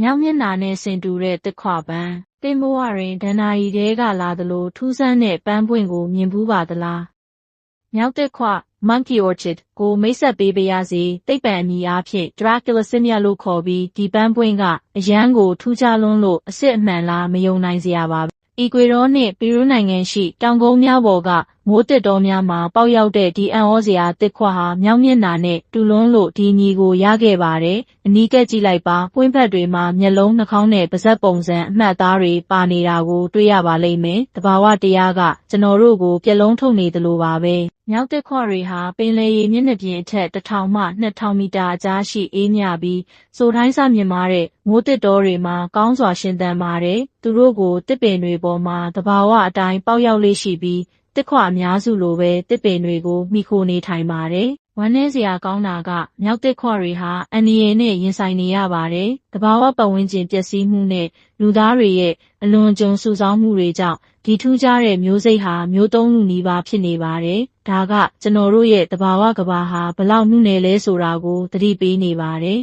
မြောက်မျက်နှာနဲ့ဆင်တူတဲ့တစ်ခွပန်းတင်မိုးဝတွင်ဒဏ္ဍာရီတဲကလာသလိုထူးဆန်းတဲ့ပန်းပွင့်ကိုမြင်ဘူးပါသလားမြောက်တစ်ခွ Monkey Orchid ကိုမိတ်ဆက်ပေးပါရစေတိတ်ပံအမည်အားဖြင့် Dracula Simia လို့ခေါ်ပြီးဒီပန်းပွင့်ကအရန်ကိုထူးခြားလွန်းလို့အစ်စ်အမှန်လားမယုံနိုင်စရာပါအီကွေဒေါနှင့်ပီရူးနိုင်ငံရှိတောင်ကုန်းများပေါ်ကမိုးတစ်တောများမှာပေါက်ရောက်တဲ့ဒီအံ့ဩစရာတစ်ခွဟာမြောက်မျက်နှာနဲ့တူလွန်းလို့ဒီညီကိုရခဲ့ပါတယ်။အနီးကပ်ကြည့်လိုက်ပါပွင့်ဖက်တွေမှာမျက်လုံးနှာခေါင်းနဲ့ပါးစပ်ပုံစံအမှတ်အသားတွေပါနေတာကိုတွေ့ရပါလိမ့်မယ်။တဘာဝတရားကကျွန်တော်တို့ကိုပြက်လုံးထုတ်နေသလိုပါပဲ။မြောက်တစ်ခွတွေဟာပင်လယ်ရေမျက်နှာပြင်အထက်1000မှ2000မီတာအကြားရှိအေးမြပြီးစိုးတိုင်းစမြင့်မားတဲ့မိုးတစ်တောတွေမှာကောင်းစွာရှင်သန်ပါတယ်။သူတို့ကိုတစ်ပင်တွေပေါ်မှာတဘာဝအတိုင်းပေါက်ရောက်လေးရှိပြီး တစ်ခွအများစုလိုပဲတစ်ပင်တွေကိုမိခိုနေထိုင်ပါတယ်။ဝမ်းနည်းစရာကောင်းတာကမြောက်တစ်ခွတွေဟာအန္တရာယ်နဲ့ရင်ဆိုင်နေရပါတယ်။တဘာဝပတ်ဝန်းကျင်ပျက်စီးမှုနဲ့လူသားတွေရဲ့အလွန်အကျွံစုဆောင်းမှုတွေကြောင့်ဒီထူးခြားတဲ့မျိုးစိတ်ဟာမျိုးတုံးလူနီးပါးဖြစ်နေပါတယ်။ဒါကကျွန်တော်တို့ရဲ့တဘာဝကဘာဟာဘလောက်နှုနယ်လဲဆိုတာကိုသတိပေးနေပါတယ်